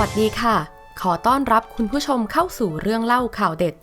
วัสดีค่ะ ขอต้อนรับคุณผู้ชมเข้าสู่เรื่องเล่าข่าวเด็ด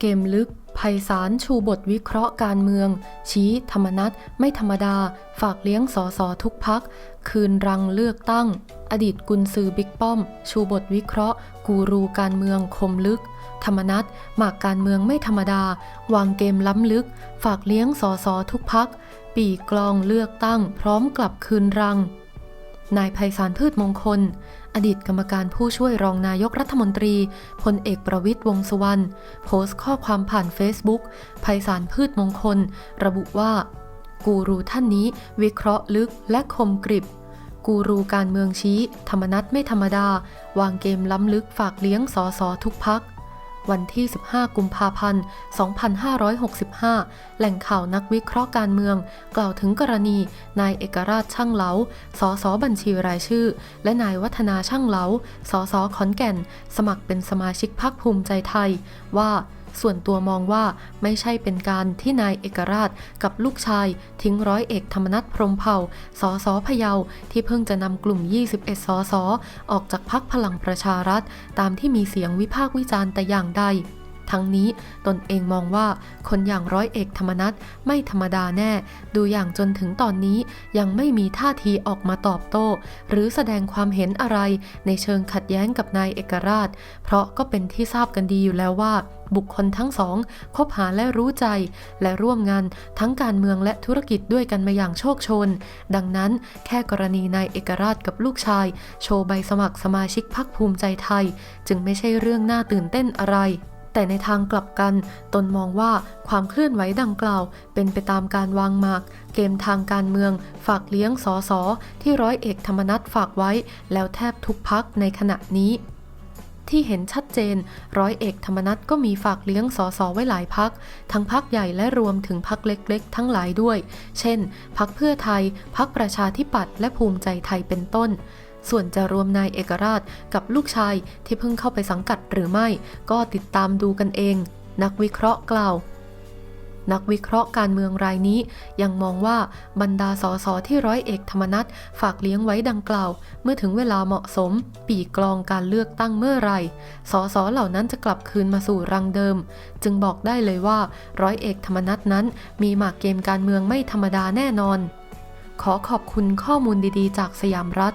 เกมลึกไพศาลชูบทวิเคราะห์การเมือง ชี้ธรรมนัตไม่ธรรมดา ฝากเลี้ยงสอสอทุกพัก คืนรังเลือกตั้ง อดีตกุนซือบิ๊กป้อม ชูบทวิเคราะห์ กูรูการเมืองคมลึก ธรรมนัตหมากการเมืองไม่ธรรมดา วางเกมล้ำลึก ฝากเลี้ยงสอสอทุกพัก ปีกลองเลือกตั้ง พร้อมกลับคืนรัง นายไพศาลพืชมงคล อดีตกรรมการผู้ช่วยรองนายกรัฐมนตรีพลเอกประวิตยวงษ์สุวรรณโพสต์ข้อความผ่านเฟซบุ๊กไพศาลพืชมงคล ระบุว่า กูรูท่านนี้วิเคราะห์ลึกและคมกริบ กูรูการเมืองชี้ ธรรมนัตไม่ธรรมดา วางเกมล้ำลึกฝากเลี้ยงสอสอทุกพัก วันที่ 15 กุมภาพันธ์ 2565 แหล่งข่าวนักวิเคราะห์การเมือง กล่าวถึงกรณี นายเอกราชช่างเหลา สสบัญชีรายชื่อ และนายวัฒนาช่างเหลา สสขอนแก่น สมัครเป็นสมาชิกพรรคภูมิใจไทยว่า ส่วนตัวมองว่าไม่ใช่เป็นการที่นายเอกราชกับลูกชาย ทิ้งร้อยเอกธรรมนัฐพรมเผ่าสอสอพะเยาที่เพิ่งจะนำกลุ่ม 21 สอสออกจากพักพลังประชารัฐ ตามที่มีเสียงวิพากษ์วิจารณ์แต่อย่างใด ทั้งนี้ตนเองมองว่าคนอย่างร้อยเอกธรรมนัฐไม่ธรรมดาแน่ ดูอย่างจนถึงตอนนี้ยังไม่มีท่าทีออกมาตอบโต้ หรือแสดงความเห็นอะไรในเชิงขัดแย้งกับนายเอกราช เพราะก็เป็นที่ทราบกันดีอยู่แล้วว่าบุคคลทั้งสองคบหาและรู้ใจ และร่วมงานทั้งการเมืองและธุรกิจด้วยกันมาอย่างโชคชน ดังนั้นแค่กรณีนายเอกราชกับลูกชาย โชว์ใบสมัครสมาชิกพรรคภูมิใจไทย จึงไม่ใช่เรื่องน่าตื่นเต้นอะไร แต่ในทางกลับกัน ตนมองว่าความเคลื่อนไหวดังกล่าว เป็นไปตามการวางหมาก เกมทางการเมือง ฝากเลี้ยงสอสอที่ร้อยเอกธรรมนัฐฝากไว้ แล้วแทบทุกพักในขณะนี้ที่เห็นชัดเจน ร้อยเอกธรรมนัฐก็มีฝากเลี้ยงสอสอไว้หลายพัก ทั้งพักใหญ่และรวมถึงพักเล็กๆ ทั้งหลายด้วย เช่น พักเพื่อไทย พักประชาธิปัตย์และภูมิใจไทยเป็นต้น ส่วนจะรวมนายเอกราชกับลูกชายที่เพิ่งเข้าไปสังกัดหรือไม่ ก็ติดตามดูกันเอง นักวิเคราะห์กล่าว นักวิเคราะห์การเมืองรายนี้ยังมองว่าบรรดาสสที่ร้อยเอกธรรมนัฐฝากเลี้ยงไว้ดังกล่าว เมื่อถึงเวลาเหมาะสม ปีกลองการเลือกตั้งเมื่อไหร่สสเหล่านั้นจะกลับคืนมาสู่รังเดิม จึงบอกได้เลยว่าร้อยเอกธรรมนัฐนั้น มีหมากเกมการเมืองไม่ธรรมดาแน่นอนขอขอบคุณข้อมูลดีๆ จากสยามรัฐ